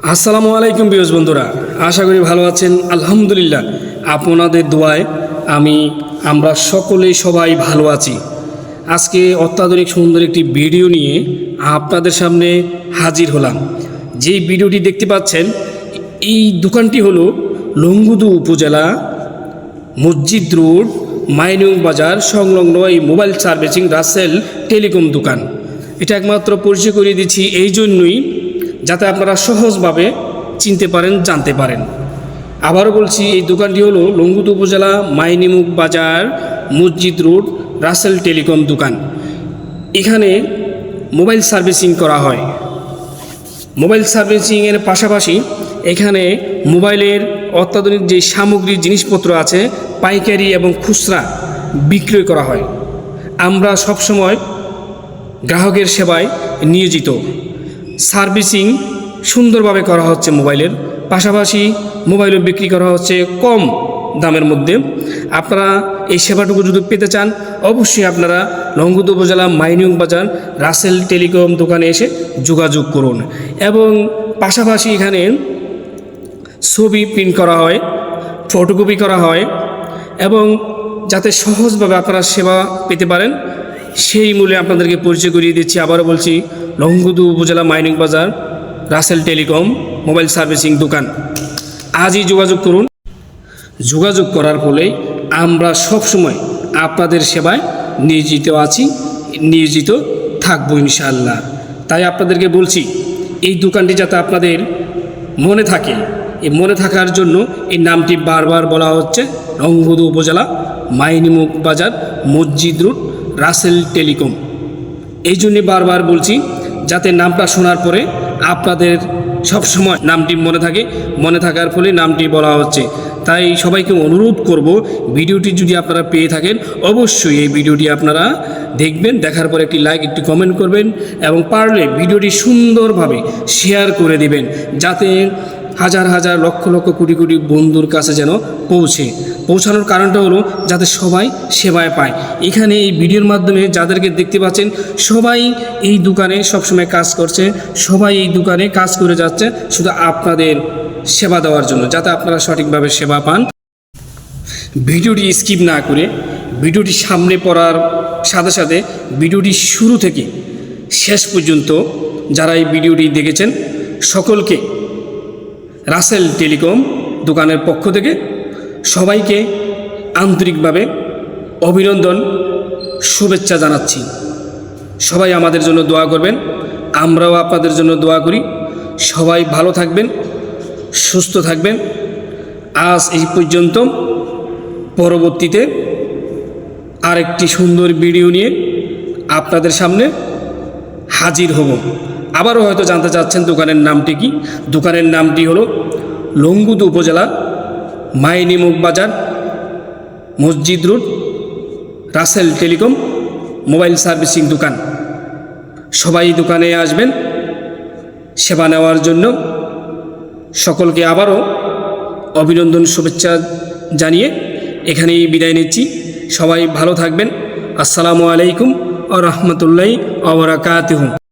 আসসালামু আলাইকুম বিয়স বন্ধুরা, আশা করি ভালো আছেন। আলহামদুলিল্লাহ, আপনাদের দোয়ায় আমি, আমরা সকলেই সবাই ভালো আছি। আজকে অত্যাধুনিক সুন্দর একটি ভিডিও নিয়ে আপনাদের সামনে হাজির হলাম। যেই ভিডিওটি দেখতে পাচ্ছেন, এই দোকানটি হলো লঙ্গুদু উপজেলা, মসজিদ রোড, মাইনিং বাজার, সংলগ্ন এই মোবাইল সার্ভিসিং রাসেল টেলিকম দোকান। এটা একমাত্র পরিচয় করিয়ে দিচ্ছি, এই জন্যই যাতে আপনারা সহজভাবে চিনতে পারেন, জানতে পারেন। আবারও বলছি, এই দোকানটি হলো লঙ্গুত উপজেলা মাইনিমুখ বাজার, মসজিদ রোড, রাসেল টেলিকম দোকান। এখানে মোবাইল সার্ভিসিং করা হয়। মোবাইল সার্ভিসিংয়ের পাশাপাশি এখানে মোবাইলের অত্যাধুনিক যে সামগ্রী জিনিসপত্র আছে, পাইকারি এবং খুচরা বিক্রয় করা হয়। আমরা সবসময় গ্রাহকের সেবায় নিয়োজিত। সার্ভিসিং সুন্দরভাবে করা হচ্ছে মোবাইলের। পাশাপাশি মোবাইলও বিক্রি করা হচ্ছে কম দামের মধ্যে। আপনারা এই সেবাটুকু যদি পেতে চান, অবশ্যই আপনারা লঙ্গুদ উপজেলা মাইনিং বাজার রাসেল টেলিকম দোকানে এসে যোগাযোগ করুন। এবং পাশাপাশি এখানে ছবি প্রিন্ট করা হয়, ফটোকপি করা হয় এবং যাতে সহজভাবে আপনারা সেবা পেতে পারেন সেই মূল্যে আপনাদেরকে পরিচয় করিয়ে দিচ্ছি। আবারও বলছি লঙ্গুদু উপজেলা মাইনিং বাজার, রাসেল টেলিকম, মোবাইল সার্ভিসিং দোকান। আজই যোগাযোগ করুন। যোগাযোগ করার ফলে আমরা সবসময় আপনাদের সেবায় নিয়োজিত আছি, নিয়োজিত থাকব ইনশাআল্লাহ। তাই আপনাদেরকে বলছি, এই দোকানটি যাতে আপনাদের মনে থাকে, এই মনে থাকার জন্য এই নামটি বারবার বলা হচ্ছে রঙ্গদু উপজেলা মাইনিমুখ বাজার, মসজিদ রুট রাসেল টেলিকম। এই জন্যে বারবার বলছি, যাতে নামটা শোনার পরে আপনাদের সব সময় নামটি মনে থাকে, মনে থাকার ফলে নামটি বলা হচ্ছে। তাই সবাইকে অনুরোধ করব, ভিডিওটি যদি আপনারা পেয়ে থাকেন, অবশ্যই এই ভিডিওটি আপনারা দেখবেন, দেখার পরে একটি লাইক, একটি কমেন্ট করবেন এবং পারলে ভিডিওটি সুন্দরভাবে শেয়ার করে দিবেন, যাতে হাজার হাজার লক্ষ লক্ষ কোটি কোটি বন্ধুর কাছে যেন পৌঁছে। পৌঁছানোর কারণটা হলো যাতে সবাই সেবায় পায়। এখানে এই ভিডিওর মাধ্যমে যাদেরকে দেখতে পাচ্ছেন, সবাই এই দোকানে সবসময় কাজ করছে, সবাই এই দোকানে কাজ করে যাচ্ছে শুধু আপনাদের সেবা দেওয়ার জন্য, যাতে আপনারা সঠিকভাবে সেবা পান। ভিডিওটি স্কিপ না করে ভিডিওটি সামনে পড়ার সাথে সাথে ভিডিওটি শুরু থেকে শেষ পর্যন্ত যারা এই ভিডিওটি দেখেছেন, সকলকে রাসেল টেলিকম দোকানের পক্ষ থেকে সবাইকে আন্তরিকভাবে অভিনন্দন, শুভেচ্ছা জানাচ্ছি। সবাই আমাদের জন্য দোয়া করবেন, আমরাও আপনাদের জন্য দোয়া করি। সবাই ভালো থাকবেন, সুস্থ থাকবেন। আজ এই পর্যন্ত পরবর্তীতে আরেকটি সুন্দর ভিডিও নিয়ে আপনাদের সামনে হাজির হব। আবারও হয়তো জানতে চাচ্ছেন দোকানের নামটি কি? দোকানের নামটি হলো লঙ্গুদ উপজেলা মাইনিমুখ বাজার, মসজিদ road, Rasel telecom, mobile servicing দোকান। সবাই দোকানে আসবেন, সেবা নেওয়ার জন্য। সকলকে আবারও অভিনন্দন, শুভেচ্ছা জানিয়ে এখানেই বিদায় নিচ্ছি। সবাই ভালো থাকবেন। আসসালামু আলাইকুম আ রহমতুল্লাহ আবরাকাতহ